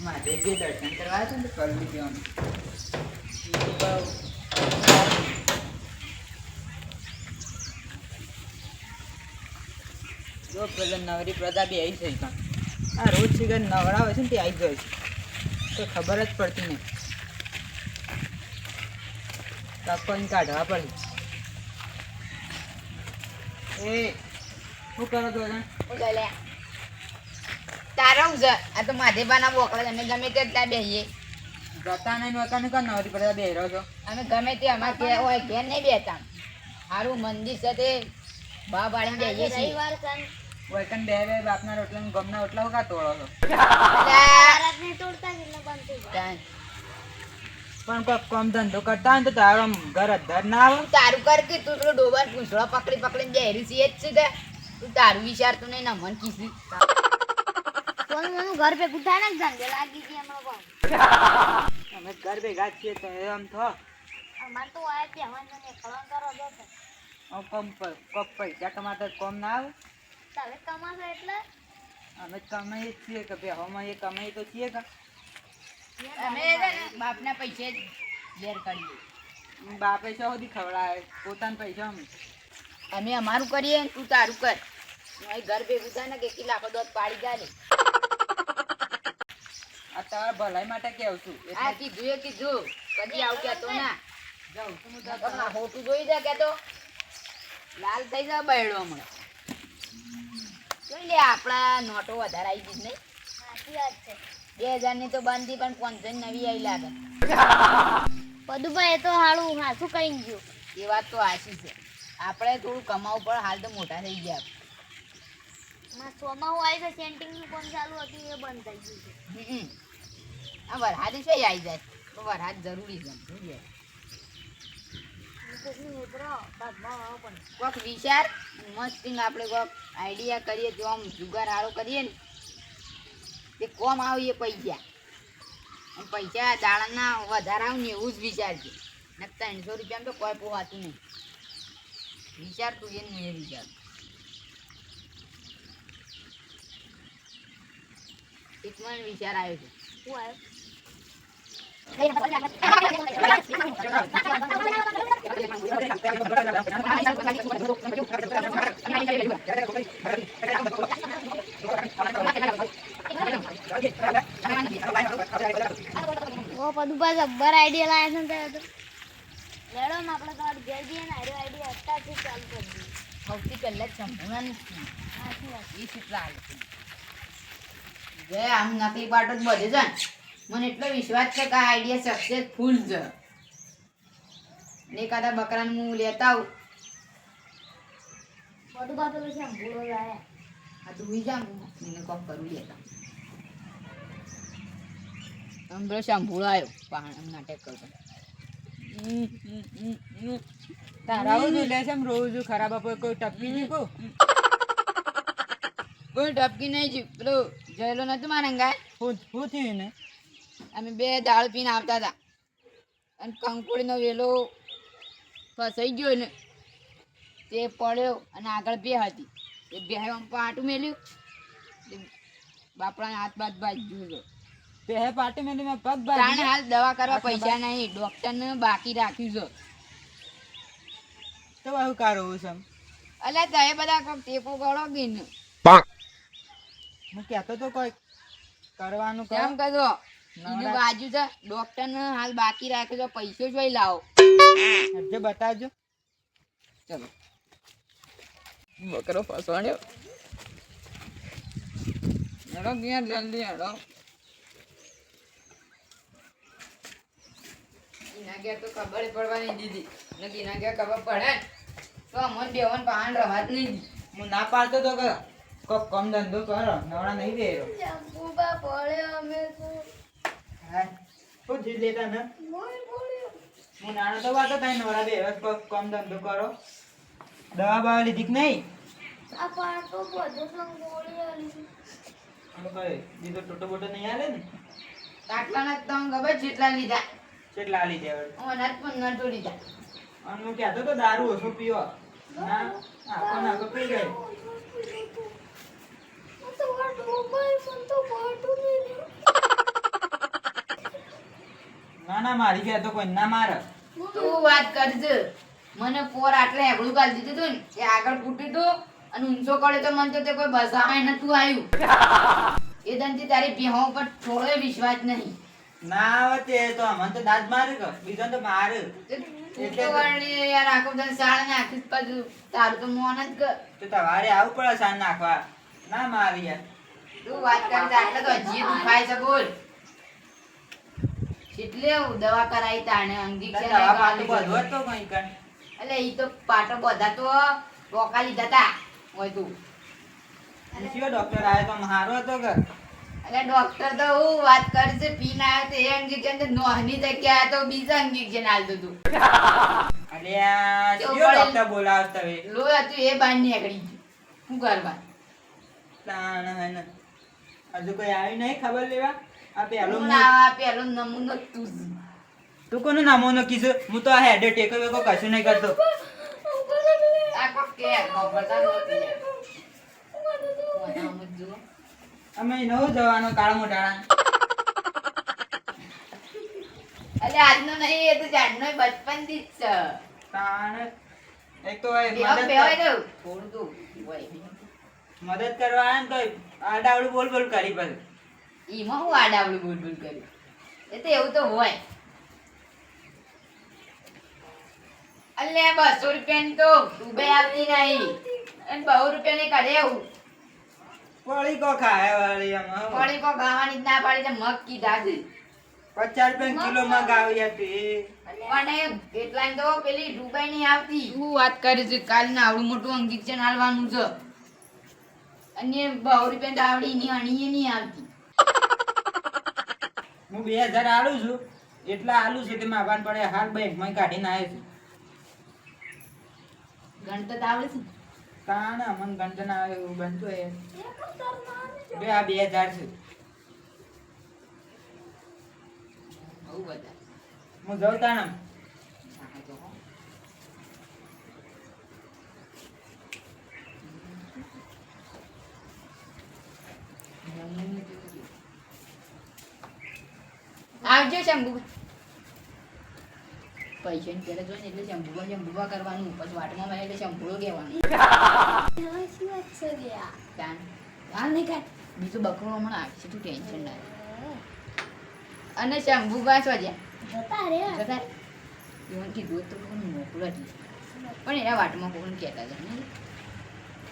મારે જે દર્શન કરવા હતા ને તો બીજું બહુ જો પેલા નવરી પ્રદા બી આવી થઈ પણ આ રોજ છે નવરા હોય છે ને તે આવી જાય છે. તો ખબર જ પડતી નહીં. કાકોઈને કાઢવા પડે. એ, શું કરો તમે? બોલે તારો હું છે આ તો માધેબાના બોકડા અમે ગમે તે ત્યાં બેસીએ જતા નહીં નહોતા નહીં કાં નવરી પડતા બે રહ્યો છો. અમે ગમે તે અમારે કે હોય ઘેર નહીં બેતા સારું મંદિર છે તે. બા પાડીને બેહીએ છીએ. વૈકન બે બે બાપના રોટલા ને ગમના રોટલા હું કાં તોડો છો. પણ કોઈ કામ ધંધો કરતા હોય ને તો તારો આમ ઘર અધર ના આવે. તારું કર કે તું પેલો ડોબર પૂંછડો પકડી પકડીને બેરી એ જ છે તે. તું તારું વિચારતું નહીં ના મન કીધું. ઘર ભેગું થાય ને ધંધે લાગી ગઈ હમણાં. અમે ઘર ભેગા જ છીએ તો એ આમ થો. અમારે તો આ કરો દો. આમ કોમ પ- કોક પૈસા કમાતા કોમ ના આવે. તમે કમાશો એટલે? અમે કમાઈએ જ છીએ કે બેહોમાં એ કમાઈએ તો છીએ કે? અમે બાપના પૈસે ઘેર કાઢીએ. બાપે સુધી ખવડાવે? પોતાના પૈસા અમે. અમે અમારું કરીએ તું તારું કર. ઘર ભેગું થાય ને કે કેટલા દોધ પાડી જાય ને આ તારા ભલાઈ માટે કેવું છું? આ કીધું એ કીધું. કદી આવું કહેતો ના. જાઉં હું તમને હોટું જોઈ જા કહેતો. લાલ થઈ જા બૈડો હમણાં. જોઈ લે આપણા નોટો વધારે આવી ગઈ નહીં. સાચી વાત છે. બે હજારની તો બાંધી પણ પાંચસો નવી આવી લાગે. પદુભાઈ એ તો હાળું હાથું કઈ ગયું. એ વાત તો આશી છે. આપણે થોડું કમાવું પડે હાલ તો મોટા થઈ ગયા. માં સોમાં હું આવી છે સેન્ટિંગનું કામ ચાલુ હતું એ બંધ થઈ ગયું છે. આ વરસાદ છે આવી જાય. તો વરસાદ જરૂરી છે. પણ કોક વિચાર, મસ્તી આપણે કોક આઈડિયા કરીએ, જો આમ જુગાર હારો કરીએ ને, તે કોમ આવીએ પૈસા. પૈસા દાડાના વધારે આવે ને એવું જ વિચારજે. ને ત્રણસો રૂપિયામાં તો કોઈ પોવાતું નહીં. વિચાર તું એ ને વિચાર. એક મને વિચાર આવ્યો છે. શું આવ્યો? ઓ પદુભાઈ જબ્બર આઈડિયા લાયા છે ને તે ને આપણે તમારે ઘેર જઈએ ને આઈડિયા આઈડિયા અત્યારથી ચાલુ કરી દઈએ સૌથી પહેલાં સાચી વાત. એ કેટલા આવે છે. જે આમ નકલી પાટો જ બધે છે ને. મને એટલો વિશ્વાસ છે કે આ આઈડિયા સક્સેસફુલ છે. અને એકાદા બકરાને હું લેતા આવું. પદુભાઈ પેલું છે ભૂલો લાયા. આ તું હુઈ જા મને કોમ કરું લેતા. આમ આવ્યો પહાડ નાટક કરતો. તારા લે છે? રોજ ખરાબ આપો કોઈ ટપકી નહીં કહું કોઈ ટપકી નહીં પેલો જયેલો નતું મારા ગાય હું હું થયું ને અમે બે દાળ પીને આવતા હતા. અને કંકોડીનો વેલો ફસાઈ ગયો ને તે પડ્યો અને આગળ બે હતી. એ બે પાટું મેલ્યું. બાપડાને હાથ બાદ બાજ છે બે પાટું મેલ્યું મેં પગ તાણે હાલ દવા કરવા પૈસા નહીં ડોક્ટરને બાકી રાખ્યું છે. તો બહુ કારો છે અલ્યા તમે બધા કોક ટેકો ગળો ગઈ ને? હું કહેતો તો કોઈ કરવાનું કેમ કહેતો બીજું બાજુ છે ડોક્ટરને હાલ બાકી રાખે છે પૈસો જોઈ લાવો. જો બતાવજો. ચલો. બકરો ફસવાડ્યો હેડો ગયા જલ્દી હેડો. તો ખબર પડવાની નહીં દીધી ને એના ઘેર ખબર પડે તો અમન બેવન પહાણ રવા જ નહીં હું ના પાડતો તો કમ ધંધો કરો નવડા નહીં દે અમે તો. શું ચીજ લેતા ને હું નાનો તો વાતો થાય નવડા બે હવે કમ ધંધો કરો. દવા બવા લીધી કે નહીં? બીજો ટોટો બોટો નહીં આલે ને? કાટલાના તો ખબર જેટલા લીધા. જેટલા આલી હવે? અનાજ પણ નતો લીધા અને હું કહેતો તો દારૂ ઓછો પીવો. ના આખો નાખો પી ગયો તો તો ના ના મારી ઘેર તો કોઈ ના મારે. તું વાત કરજે. મને પોર આટલે હેગળું ગાલી દીધું તું ને એ આગળ ફૂટ્યું તું અને ઊંચો કરે તો મને તો તે કોઈ બસામાં નતું આવ્યું. એ દંતી તારી ભેહો પર થોડો વિશ્વાસ નહીં. ના વતે તો મને તો દાદ મારે કે બીજો તો મારે. એટલે તું વળી યાર આખો દન શાળા ને આખી પાછું તારું તો મોન જ કર તો તમારે આવું પડે સાળ નાખવા. ના મારી યાર. તું વાત કરતા આટલે તો હજી દુખાય છે બોલ. એટલે દવા કરાઈ તાણે અંગી છે દવા પાટો બધો તો કઈ કણ? એટલે ઈ તો પાટો બધા તો રોકા લીધા તા હોય તું પૂછ્યો ડોક્ટર આવ્યો તો મારો હતો કે? એટલે ડોક્ટર તો હું વાત કરશે પીન આવ્યો તો એ ઇન્જેક્શન તો નોહની જગ્યાએ તો બીજા ઇન્જેક્શન કે હતું અલ્યા તું કયો? ડોક્ટર બોલાવત હવે લોહી હતું એ બાર નીકળી શું કરવા તાણ હે. હજુ કોઈ આવી નહીં ખબર લેવા? પેલો નમૂનો તું. તું કોનું નામોનો કીધું? હું તો આ હેડે ટેકો વેકો કશું નહીં કરતો. અમે નવું જવાનો કાળો મોટાળા એટલે આજનો નહીં એ તો જાણનો બચપનથી જ છે. તાણ એક તો એ મદદ કરવા આવે ને તો આડાવડું બોલ બોલ કરી પછી એમાં હું આડાવડું બોલ બોલ કર્યું એ તો એવું તો હોય. અલે બસો રૂપિયાની તો ઉભે આવતી નહીં. અને બહુ રૂપિયાની કરે એવું. પડી કો ખાય વાળી આમાં પડી કો ખાવાની જ ના પાડી તો મગ કીધા છે. પચાસ રૂપિયા કિલો માં ગાવી હતી. પણ એટલા તો પેલી ડુબાઈ ની આવતી. હું વાત કરી છે કાલ ના આવડું મોટું ઇન્જેક્શન હાલવાનું છે. અને બહુ રૂપિયા તો આવડી ની અણીએ નહીં આવતી. હું બે હજાર આલું છું. એટલા આલુ છે તેમાં આભાર પડે હાલ બેંકમાં કાઢીને આવ્યો છું. ગણતર આવડે છે? તાણ અમન ના આવે એવું બનતું હોય બે આ બે હજાર છે. હું જઉં તાણ Thank હો. આવજો શંભુ. પૈસા ની પહેલા જોઈને એટલે શંભુવા શંભુવા કરવાનું પછી વાટમાં માં એટલે શંભુડો કહેવાનું. કાન હાલ નહીં કાઢ બીજું બકરો હમણાં આવશે તું ટેન્શન ના અને શંભુબા છો? જ્યાં જતા રે. કીધું તો કોણ મોકલો જ પણ એના વાટમાં કોણ કહેતા હતા ને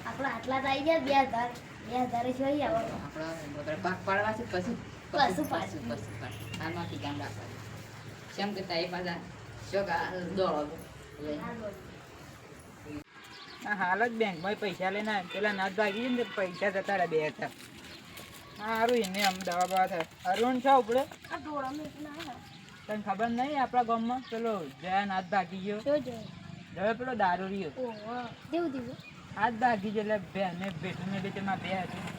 આપણે આટલા તો આવી ગયા બે હજાર બે હજાર જોઈએ આપણે પાક પાડવા છે પછી પશુ પશુ પશુ આમાંથી કામ રાખવાનું કેમ કે તારી પાસે શોખ દોડો હાલ જ બેંકમાં પૈસા લઈને પેલા નાથ ભાગી ગયા ને પૈસા જતા રહ્યા બે હતા સારું એને આમ દવા બવા થાય અરુણ છો ઉપડે આ તને ખબર નહીં આપણા ગામમાં પેલો જયા નાથ ભાગી ગયો જોયું હવે પેલો દારૂ રહ્યો હાથ ભાગી ગયો એટલે બે ને બેઠું ને બે માં બે હતી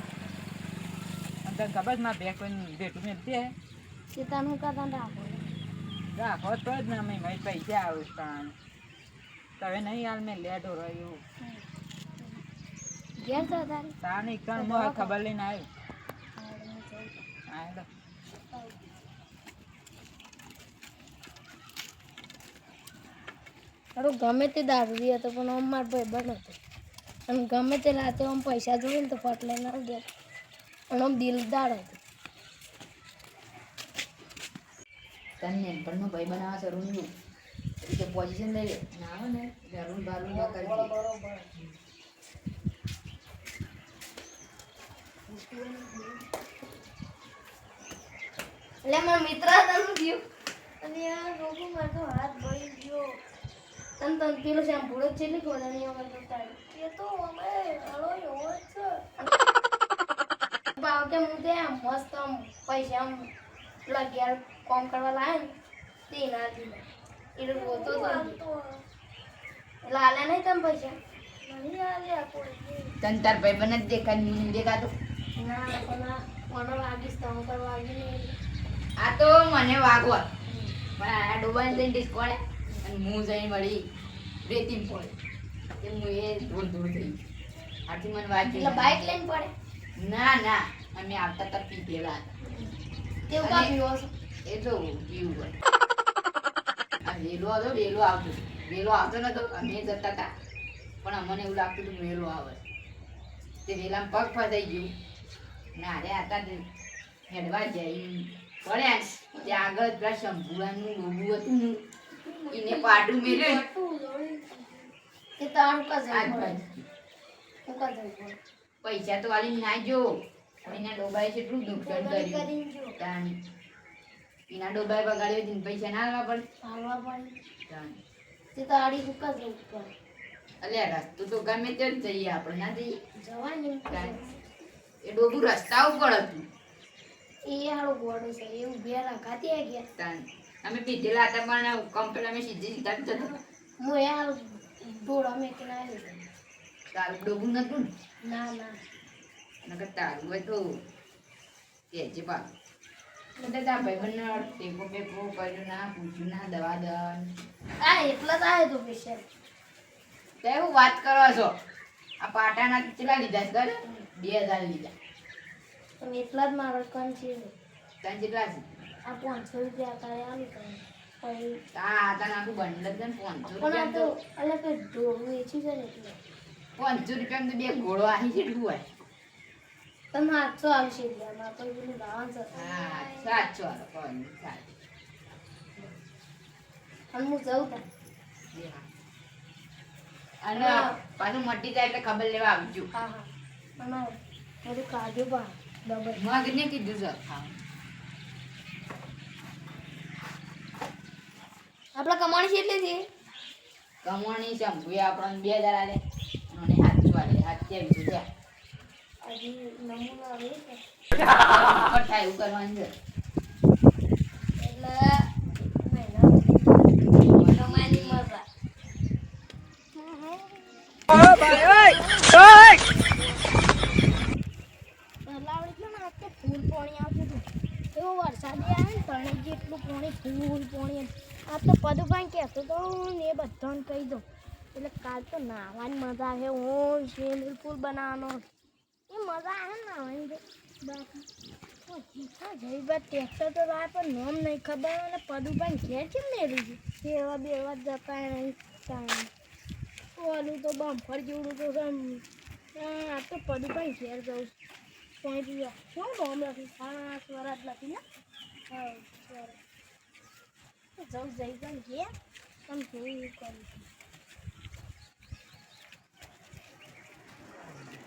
તને ખબર છે મારા બે કોઈ ભેટું મેળતી હે સીતાનું કદા રાખો? રાખો તો જ ને અમે મારી પૈસા આવું પણ તમે નહીં હાલ મેં લેટો રહ્યું. ઘેર તો તારે? તાને એકણ મોહ ખબર લઈને આવ્યો આયલો. તારું ગમે તે દારૂ હતો પણ આમ મારો ભાઈ બન હતો અને ગમે તે રાતે આમ પૈસા જોઈએ ને તો ફટ લઈને આવી દે. અને આમ દિલદાર હતું તને પણ ભાઈ બનાવવા જરૂર નહીં એટલે પોઝિશન લઈ લે. ના આવે ને એટલે બારું ના કરી દે. એટલે મારા મિત્ર શું થયું? અને આ રોગો મારો હાથ બળી ગયો. અને તને પેલો જ છેલ્લી ખોદાની અમારે તો તારે એ તો અમે હળો એવો જ છે. ભાવ કે હું તે આમ મસ્ત આમ પૈસા આમ પેલા ઘેર કામ કરવા લાવે ને તે ના દીધા. એટલે ગોતો તો એટલે આલે નહીં તમે પૈસા? તને તાર ભાઈ બને જ દેખાય નહીં દેખાતો? ના આ મને વાગીશ તો પર વાગી આ તો મને વાગો પણ આ ડોબાઈ લઈને ડિસ્કોડે અને હું જઈને વળી રેતી પડે. એ હું એ ધૂળ ધૂળ થઈ. આથી મને વાગી એટલે બાઇક લઈને પડે? ના ના અમે આવતા તા પીધેલા હતા. તેવું કા પીવો એ તો પીવું વેલો હતો વેલો આવતો. વેલો આવતો નતો અમે જતા હતા. પણ અમને એવું લાગતું હતું વેલો આવે. તે વેલામાં પગ ફસાઈ ગયું. ના અરે હતા હેડવા જઈ પડ્યા ત્યાં આગળ પેલા શંભુરાનું ડોબું હતું એને પાટું મેલ્યું તે. તારું કા પૈસા તો વાલી ના જો એના ડોબાએ કેટલું નુકસાન કર્યું કરીને એના ડોબાએ બગાડ્યો તેને પૈસા ના આલવા પડે આલવા પડે. તાણ. તે તો આડી કા જ ઉપર અલ્યા રસ્તો તો ગમે તે જઈએ આપણે ના જઈએ જવાય ને એમ તાણ. તો. એ ડોબું રસ્તા ઉપર હતું એ હારો ગોડો છે એ ઉભ્યા રાખાતી આ ગયા તાણ. અમે પીધેલા હતા પણ કમ્પ્લેટ અમે સીધી સીધા જ જતા. હું એ હારો કે ના આવ્યો. તારું ડોબું નતું ને ના ના. નકર તારું હોય તો કહેજે પા બધા તારા ભાઈબંધને ટેકો બેકો કર્યું ના પૂછ્યું ના દવા આ એટલા જ આવ્યો તો પેશન્ટ તો વાત કરવા છો? આ પાટાના કેટલા લીધા છે ખબર? બે હજાર લીધા. પણ એટલા જ મારો કન છે. તને કેટલા છે? આ પાંચસો રૂપિયા તારે આવી કરે આ તને આખું બંડલ છે ને પાંચસો પણ આ તો તો. અલગ જ વેચી છે ને એટલે. પાંચસો રૂપિયા તો બે ઘોડો આવી જેટલું હોય. તમે આઠસો આવશે એટલે તો પેલું હા સાતસો કોઈ નહીં, સાત. હું જઉં તા અને પાછું મટી જાય એટલે ખબર લેવા આવજો. હા હા. બધું કાઢ્યું બા ડબલ. કીધું છે ખાવાનું. આપણા કમાણી છે એટલે છે. કમોણી શંભુએ આપણને બે હજાર આલે. સાતસો આવે છે પણ કરવાનું છે પાણી જેટલું પાણી ફૂલ પાણી આ તો પદુભાઈ કહેતો તો ને એ બધાને કહી દઉં. એટલે કાલ તો નાવાની મજા આવે હું સ્વિમિંગ પુલ બનાવવાનો. એ મજા આવે નાવાની બાકી જઈ બાદ ટ્રેક્ટર તો લાવે પણ નોમ નહીં ખબર અને પદુભાઈ ઘેર કેમ નહીં લીધું સેવા બેવા જતા નહીં ઓલું તો બમ્ફર જેવડું તો છે. આ તો પદુભાઈ ઘેર જવું ત્યાં પીવા શું નોમ લખી હા સ્વરાજ લખી ને? હા સ્વરાજ જવું, જઈ પણ ઘેર. પણ જોયું કરું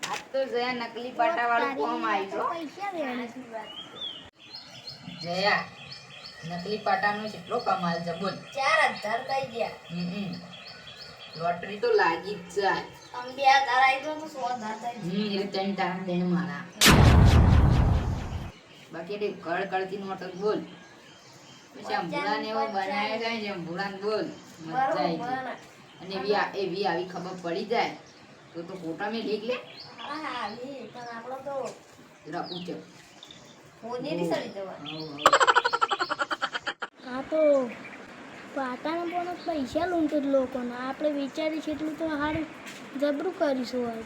આજ તો જયા નકલી પાટા વાળું કોમ આવ્યું જયા નકલી પાટાનો કેટલો કમાલ છે બોલ. ચાર હજાર કહી ગયા. હમ લોટરી તો લાગી જ જાય. આમ બે હજાર તો સો હજાર થઈ હમ એટલે ત્રણ તારા દેણ મારા. બાકી એટલે કળ કળતી નોટ બોલ. પછી અંબુડાને એવો બનાવ્યો છે ને અંબુડાને બોલ મજા આવી અને એવી આવી ખબર પડી જાય. તો તો ફોટા મેં લીક લે. હા હા લી, પણ આપણો તો. જરા છે મોદી ની સડી જવાનું. હવ, હવ. હા તો પાટાના પણ પૈસા લૂંટે લોકોના. આપણે વિચારી છે એટલું તો સારું જબરું કરીશું હવે.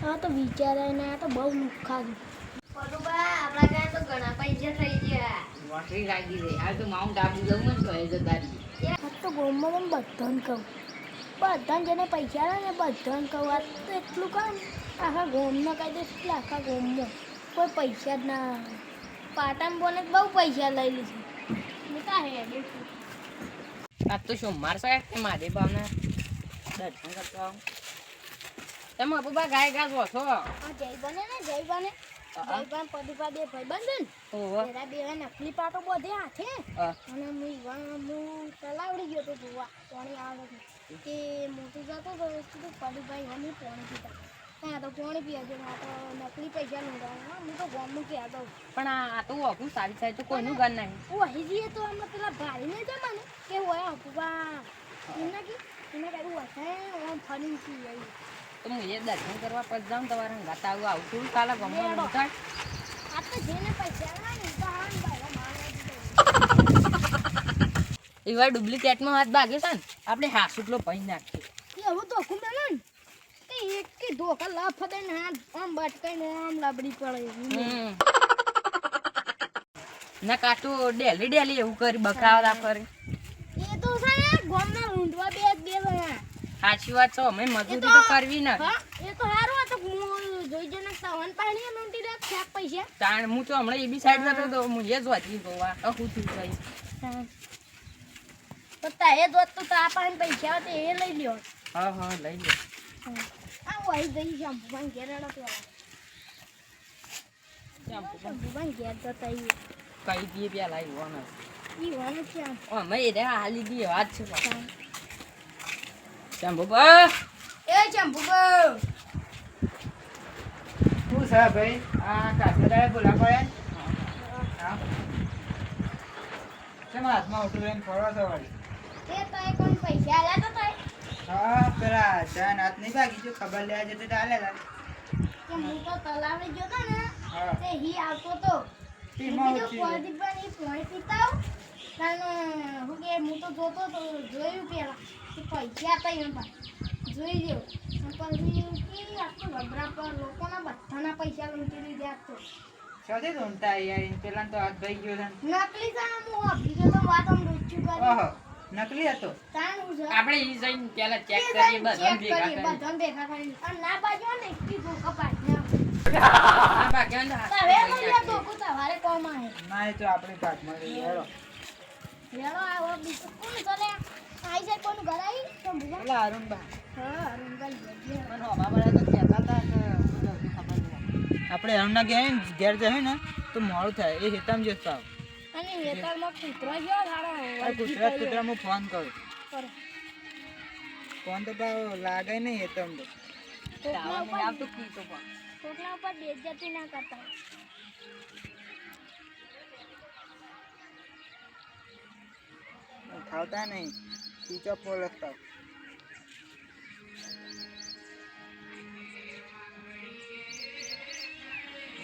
હા તો વિચારાય ને આ તો બહુ લુખ્ખા છે આપણા તો ઘણા પૈસા થઈ ગયા. લોટરી લાગી રહી. હાલ તો માઉન્ટ આબુ જવું ને તો એ જતા રહીએ. આ તો ગોમમાં પણ બધાને કહું. બધાને જેને પૈસા આવે ને બધાને કહું આ તો એટલું કામ. આખા ગોમમાં કહી દઈશ એટલે આખા ગોમમાં કોઈ પૈસા જ ના પાટણ બોને બહુ પૈસા લઈ લીધું હું કાં હેડે છું. આજ તો સોમવાર છે કે મારે ભાવના દર્શન કરતો આવું. તમે અબુબા ગાય ગાય છો? છો જય બને ને જય બને. જયભાન પદુભા બે ભાઈબંધ ને. પેલા બે નકલી પાટો બધે હાથે. હા. અને હું તલાવડી ગયો તો જોવા પાણી આવે કે મોટું જતો તો કીધું પદુભાઈ અમે પાણી પીતા ત્યાં તો પાણી પીવા જો આ તો નકલી પૈસા લૂંટવાના હું તો ગોમનું કહેતો દઉં. પણ આ તો આખું સારી સારી તો કોઈનું ઘર નહીં. હું અહીં જઈએ તો અમે પેલા ભાઈને જમાને કે હોય અપુબા એમને કે એને કહ્યું હોય આમ ફરીને પી આવી તો હું એ દર્શન કરવા પછી જાઉં તમારે હંગાત આવું આવું થોડું કાલે ગમો લેડો. લૂંટાય આ તો જેને પૈસા આવે ને એ તો આવે ને ભાઈ મારે એવા ડુપ્લિકેટમાં હાથ ભાગે છે ને આપણે હાસુટલો પહી નાખીએ. એવું તો હુકમ ને. કે એક કે ધોકા લાફ દે ને હાથ આમ બટકાઈ ને આમ લાબડી પડે ના કાટું ડેલી ડેલી એવું કરી બકાવડા કરે. એ તો છે ને ગામના રૂંઢવા બે બે જણા. સાચી વાત છે અમે મજૂરી તો કરવી ને એ તો સારું હતું હું જોઈ જઈને સાવન પાણી નોંધી રાખ ખેપ પૈસા. તાણ હું તો હમણાં એ બી સાઈડ જતો તો હું એ જ જોવા અ હું થઈ ભાઈ તો એ દોત તો તા પાસે પૈસા હોય તો એ લઈ લ્યો. હા હા લઈ લ્યો. આ વહી જઈ શંભુભાઈ ઘેર હેડો પેલા શંભુભાઈ ઘેર જતા આવીએ. કઈ દઈએ પેલા આવ્યો ઈ વાનું છે આમ. અમે રે હાલી દઈએ વાત છે. શંભુ બા એ શંભુભાઈ શું છે ભાઈ? આ કાચેદારે બોલા પડે? હા. કેમ હાથમાં ઉઠું લઈને ફરવા છો તો તો હા પેલા જાન હાથ નહીં ભાગી જો ખબર લેવા જતો લા કે હું તો તલાવે તો ને તે હી આવતો તો. મેં પાણી હું કે હું તો જોતો તો જોયું પેલા. કે પૈસા હતા એમ જોઈ ગયો પછી કે આખું રબરા પર લોકોના બધાના પૈસા લૂંટી લીધા તો. સાથે ધૂમતા યાર પેલા તો હાથ ભાઈ ગયો નકલી તો હું આપી તો વાત આમ કરી. નકલી હતો. આપણે ઈ જઈને પહેલા ચેક કરીએ બધા ભેગા કરીએ, કરીએ ભેગા કરીને. અને ના બાજુ ને બાકી અંદર હાથ તારે પૈસા બોલ્યા આપીએ. ધોકું તમારે કોમ આહે. ના એ તો આપણે પાક મળે હેડો લેલો આવો બીજું કોણ કરે આઈ જાય કોનું ઘર આવી શંભુભા? પેલા અરુણબા. હા અરુણભાઈ મને હમા વાળા તો કહેતા હતા કે મને. આપણે અરુણના ગયા ને ઘેર જાય ને તો મોડું થાય. એ હેતામ જ આવ અને વેતરમાં કૂતરો ગયો તારો આ ગુજરાત કૂતરામાં ફોન કરું. ફોન તો પાછો લાગે નહીં હેતામ તો કોકના ઉપર આવતું કીધું પણ. કોકના ઉપર બેઇજ્જતી ના કરતા ખાવતા નહીં. સ્વિચ ઓફ લખતા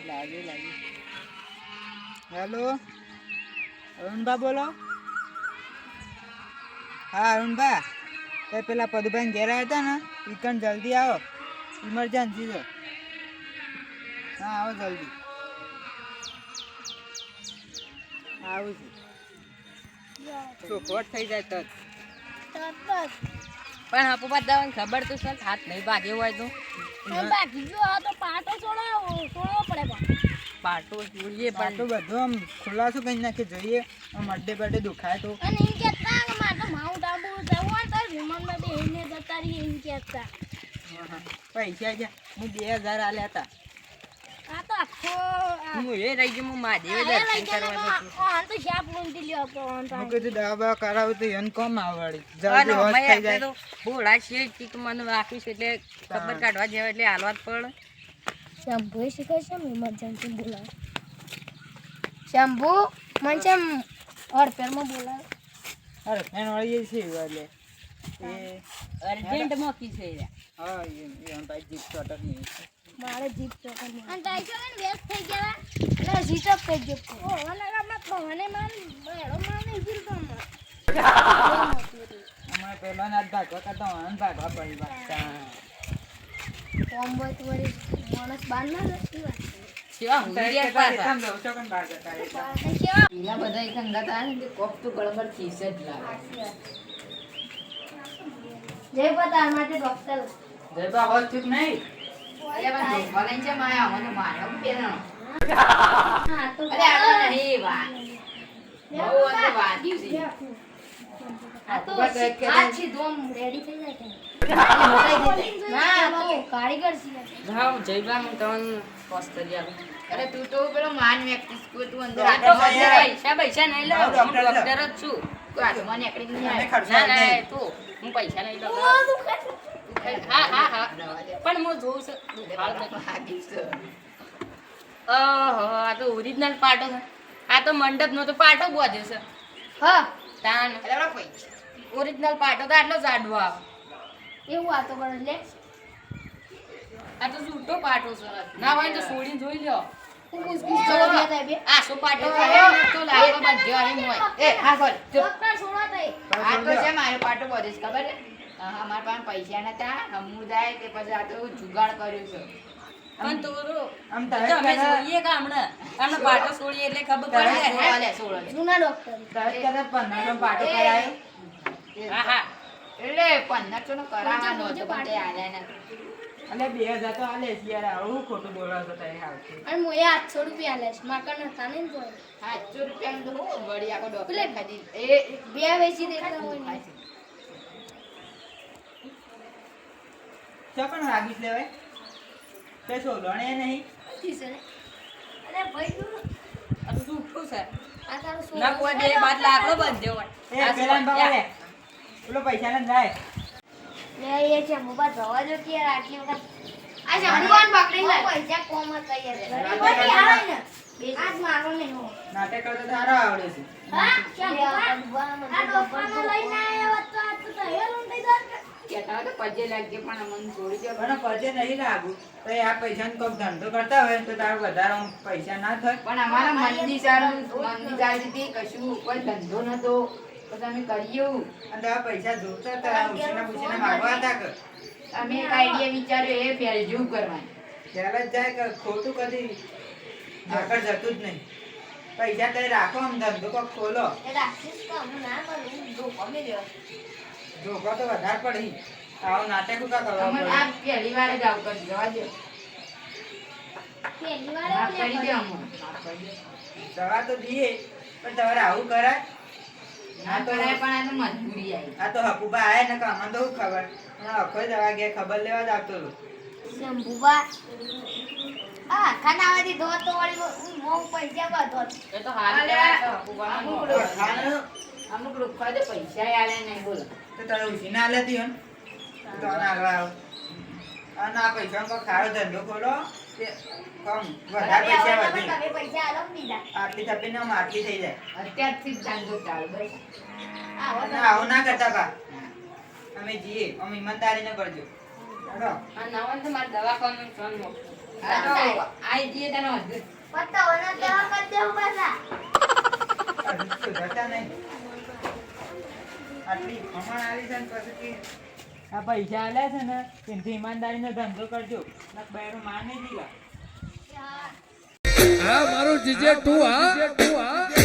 લાગે લાગે. હેલો અરુણભા બોલો. હા, અરુણભા. તે પેલા પદુભાઈ ઘેર આવ્યા હતા ને વિકન જલ્દી આવો. ઇમરજન્સી છે. હા, આવો જલ્દી. આવું છું. થઈ જાય તરત? પણ આપો બધાને ખબર તો સર હાથ નહીં ભાગે હોય તો. બાકી ગયો તો પાટો છોડાવો, છોડવો પડે પાટો જોઈએ પાટો બધો આમ ખુલાસો કરી નાખી જોઈએ. મડે બડ્ડે દુખાય તો. અને એમ કહેતા કે મારે તો માઉન્ટ આબુ જવું હોય તો વિમાનમાં બેસીને જતા રહીએ એમ કહેતા. પૈસા ગયા. હું બે હજાર આલ્યા હતા. આ તો આખો હું એ રહી ગયો હું મહાદેવ દર્શન કરવા જતો. આ- આ તો શાપ લૂંટી લ્યો તો આમ તો. મેં કીધું દવા કરાવું તો એને કોમ આવડી. જાય. ભોળા છીએ કે મને રાખીશ એટલે ખબર કાઢવા જેવા એટલે હાલવા જ પડે શંભુ શીખે છે ઇમરજન્સી બોલાવે શંભુ મને છે હડફેરમાં બોલાવે અરે ફેન વાળી છે એટલે. એ અર્જન્ટ મોકી છે યાર. હા એ ભાઈ જીપ શોટર નહીં મારે જીપ ચોકર અને તાઈ જો ને વ્યસ્ત થઈ ગયા. એટલે સ્વિચ ઓફ થઈ ગયો. ઓ અને આમાં ભવાને માર બેડો માર નહીં જીરતો અમારે પેલા ના ભાગવા કરતા આનંદ ભાગવા પડી વાત. કોમ બોય તો માણસ બાર ના રહેતી વાત જય માટે ડોક્ટર નહીં? અરે પણ છે માયા મને માર્યો પેલા હા તો અરે આટલો નહીં વાત. બહુ અંદર આ તો આ છે દોમ. રેડી થઈ જાય કારીગર છે હું તમને પોસ કરી આપું અરે તું તો પેલો માન વ્યક્તિ છે, તું અંદર આ તો ડોક્ટર બધા છે. પૈસા પૈસા નહીં લો હા, હું ડોક્ટર જ છું કોઈ હાથમાં નહીં તમે આવે. ખર્ચો ના ના તું હું પૈસા નહીં લઉં હા હા હા પણ હું જોઉં છું દુખાડ નથી. વાગ્યું છે. ઓહો આ તો ઓરિજિનલ પાટો છે આ તો મંડપનો તો પાટો બોધ્યો છે હા તાન. ઓરિજિનલ પાટો તો આટલો જાડવો આવે એવું આ તો કરે લે. આ તો છૂટો પાટો છે. ના હોય તો છોડી જોઈ લો હું કુસકુસ કરવા ગયા બે. આ શું પાટો તો લાવો બધો અહીં હોય. એ હા બોલ ડોક્ટર છોડા તઈ. આ તો છે મારે પાટો બધે ખબર હા, અમારા પાસે પૈસા નતા હમું જાય કે પછી આ તો જુગાડ કર્યું છે. પણ તો આમ તો અમે જોઈએ કે હમણાં? હમણાં પાટો છોડીએ એટલે ખબર પડે. સોળા લે, જૂના ડોક્ટર. તરત પાટો કરાય? હા હા. એટલે પંદરસો નો કરાવવાનો હતો પણ તે આલ્યા નથી. અલે બે હજાર તો આલે છે યાર આવું ખોટું બોલો છો તમે આવશે અને હું એ આઠસો રૂપિયા લેશ માકર નતા ને તો સાતસો રૂપિયાનું તો હું વળી આખો ડોક્ટર ખાધી એ બે વેચી દેતા હોય ને. ચોકણ રાગીશ લેવાય? તે લણે નહીં. ઠીક છે ને? અરે ભાઈ તું. આ તો છે? આ તારું શું ના કોઈ બે બાદ લાકડો બંધ હોય. એ પેલા શું? ભાવ પેલો પૈસા લઈને જાય. લે એ છે મોબા ધવા જો કે આટલી વખત. આ જમવાન પકડી લે પૈસા કોમ હતા યાર ગરીબોથી આવે ને. આજ મારો નહીં હો. નાટક કરતો સારો આવડે છે. હા? આ ડોફાનો લઈને આવ્યો તો આજ તો તૈયાર ઊંધી જાત કહેતા તો પજે લાગજે પણ અમને છોડી દે પણ પજે નહીં લાગુ. તો આ પૈસાનો કોઈક ધંધો કરતા હોય તો તારો વધારે પૈસા ના થાય. પણ અમારા મંદિર સારું મંદી સારી કશું કોઈ ધંધો નતો. તમે કર્યું. અને આ પૈસા જોતા હતા ઉછીના પૂછીને માગવા હતા કે? અમે એક આઈડિયા વિચાર્યો એ વેલ્યુ કરવાની. ત્યારે જ જાય કે ખોટું કદી આગળ જતું જ નહીં. પૈસા તો રાખો આમ ધંધો કોક ખોલો. અમે ધોકો તો વધારે પડી. આવું નાટક કા કરવા અમે આ પહેલી વાર જ આવું કરી જવા દો. પહેલી વાર કરી દો દવા તો દઈએ પણ તમારે આવું કરાય. ના કરાય પણ આ તો મજબૂરી આવી આ તો હકુબા આયા ને કે તો ખબર. અને અખોય ગયા ખબર લેવા જ આવતો શંભુબા આ ખાનાવાથી તો વળી મોં પૈસા બાંધો એ તો હાલ અમુક તો પૈસા આલે નહીં બોલો. તો તારે ઉછી ના. લેતી હોય તો આવો. આ પૈસા કોઈ ખારો ધંધો ખોલો. કમ. વધારે પૈસા વધે તમે પૈસા આલો ને આટલી થપી ને આટલી થઈ જાય. અત્યારથી જ ધંધો ચાલુ બસ આવો અને આવું ના કરતા બા. અમે જઈએ. અમે ઈમાનદારી ન કરજો. હેડો. આ નવન તો મારે દવાખાનું મોકલું. આઈ જઈએ તને હજુ પત્તાઓના દવા કરી દેવું પાછા હજુ નહીં. આટલી ખમણ આવી છે પછી કે આ પૈસા આલ્યા છે ને એનાથી ઈમાનદારીનો ધંધો કરજો. બૈરું માન નહીં દીધા. હા મારું જીજે તું હા.